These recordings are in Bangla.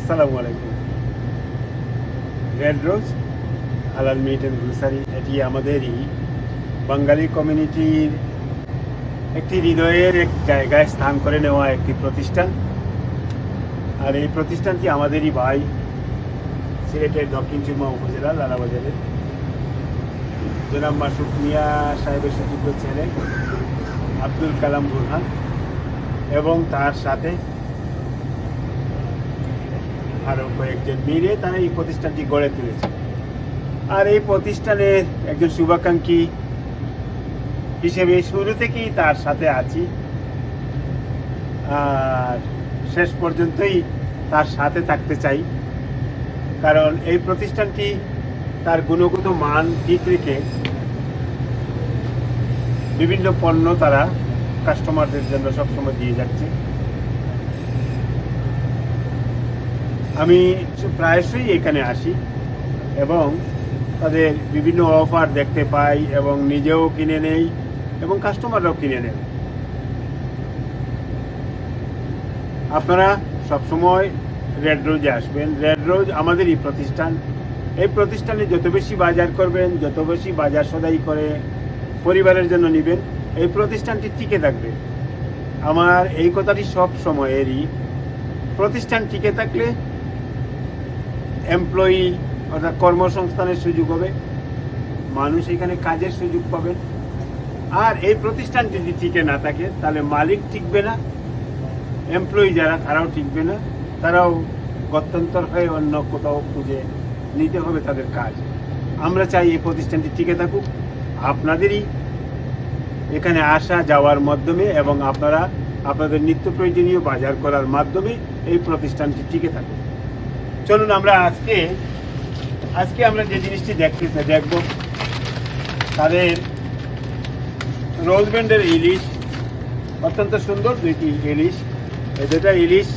আসসালামু আলাইকুম। রেড রোজ হালাল মিট অ্যান্ড গ্রোসারি এটি আমাদেরই বাঙালি কমিউনিটির একটি হৃদয়ের এক জায়গায় স্থান করে নেওয়া একটি প্রতিষ্ঠান। আর এই প্রতিষ্ঠানটি আমাদেরই ভাই, সিলেটের দক্ষিণ চুরমা উপজেলা লালাবাজারের। জনাব মাসুক মিয়া সাহেবের সুযোগ্য ছেলে আব্দুল কালাম বুরহান এবং তার সাথে আরও মিলে তারা এই প্রতিষ্ঠানটি গড়ে তুলেছে। আর এই প্রতিষ্ঠানের একজন শুভাকাঙ্ক্ষী হিসেবে শুরু থেকেই তার সাথে আছি। আর শেষ পর্যন্তই তার সাথে থাকতে চাই। কারণ এই প্রতিষ্ঠানটি তার গুণগত মান ঠিক রেখে বিভিন্ন পণ্য তারা কাস্টমারদের জন্য সবসময় দিয়ে যাচ্ছে। আমি প্রায়শই এখানে আসি এবং তাদের বিভিন্ন অফার দেখতে পাই এবং নিজেও কিনে নেই এবং কাস্টমাররাও কিনে নেন আপনারা সবসময় রেড রোজে আসবেন। রেড রোজ আমাদেরই প্রতিষ্ঠান। এই প্রতিষ্ঠানে যত বেশি বাজার করবেন, যত বেশি বাজার সদাই করে পরিবারের জন্য নেবেন, এই প্রতিষ্ঠানটি টিকে থাকবে। আমার এই কথাটি সব সময়েরই প্রতিষ্ঠান টিকে থাকলে এমপ্লয়ি অর্থাৎ কর্মসংস্থানের সুযোগ হবে। মানুষ এখানে কাজের সুযোগ পাবেন আর এই প্রতিষ্ঠান যদি টিকে না থাকে, তাহলে মালিক টিকবে না এমপ্লয়ি যারা, তারাও টিকবে না। তারাও গত্যন্তর হয়ে অন্য কোথাও খুঁজে নিতে হবে তাদের কাজ। আমরা চাই এই প্রতিষ্ঠানটি টিকে থাকুক। আপনাদেরই এখানে আসা যাওয়ার মাধ্যমে এবং আপনারা আপনাদের নিত্য প্রয়োজনীয় বাজার করার মাধ্যমে এই প্রতিষ্ঠানটি টিকে থাকুক। চলুন আমরা আজকে আজকে আমরা যে জিনিসটি দেখতে, দেখব, তাদের রোজব্যান্ডের ইলিশ, অত্যন্ত সুন্দর দুইটি ইলিশ। দুটা ইলিশ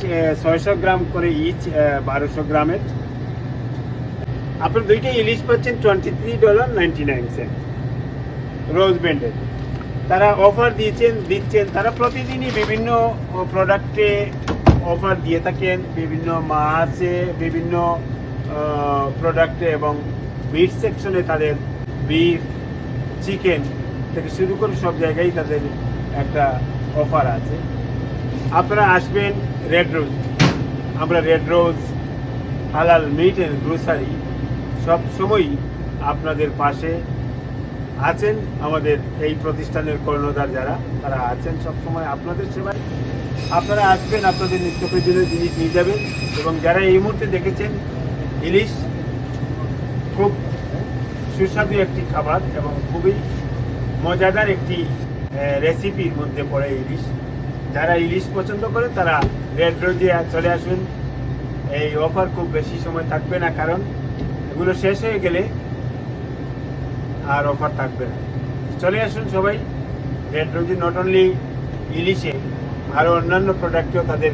ছয়শো গ্রাম করে ইচ বারোশো গ্রামের। আপনার দুইটা ইলিশ পাচ্ছেন twenty three dollar ninety nine cent রোজ ব্যান্ডের তারা অফার দিয়েছেন, দিচ্ছেন, তারা প্রতিদিনই বিভিন্ন প্রোডাক্টে অফার দিয়ে থাকেন বিভিন্ন মাছে, বিভিন্ন প্রোডাক্টে এবং মিট সেকশনে তাদের বিফ চিকেন থেকে শুরু করে সব জায়গায় তাদের একটা অফার আছে। আপনারা আসবেন রেড রোজ আমরা রেড রোজ হালাল মিট অ্যান্ড গ্রোসারি সব সময়ই আপনাদের পাশে আছেন আমাদের এই প্রতিষ্ঠানের কর্ণধার যারা, তারা আছেন সব সময় আপনাদের সেবায়। আপনারা আসবেন, আপনাদের নিত্য প্রয়োজনীয় জিনিস নিয়ে যাবেন এবং যারা এই মুহূর্তে দেখেছেন ইলিশ, খুব সুস্বাদু একটি খাবার এবং খুবই মজাদার একটি রেসিপির মধ্যে পড়ে ইলিশ। যারা ইলিশ পছন্দ করে তারা রেড রোজে চলে আসবেন এই অফার খুব বেশি সময় থাকবে না, কারণ এগুলো শেষ হয়ে গেলে আর অফার থাকবে না। চলে আসুন সবাই। রেড রোজে নট অনলি ইলিশে আরও অন্যান্য প্রোডাক্টেও তাদের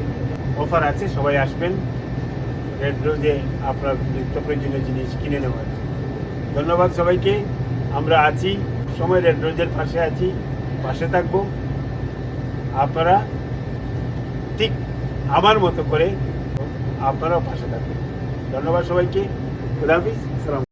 অফার আছে, সবাই আসবেন। রেড রোজে আপনার নিত্য প্রয়োজনীয় জিনিস কিনে নেওয়ার। ধন্যবাদ সবাইকে। আমরা আছি, সময় রেড রোজের পাশে আছি, পাশে থাকব। আপনারা ঠিক আমার মতো করে আপনারাও পাশে থাকবেন। ধন্যবাদ সবাইকে। খুদাহাফিজ সালাম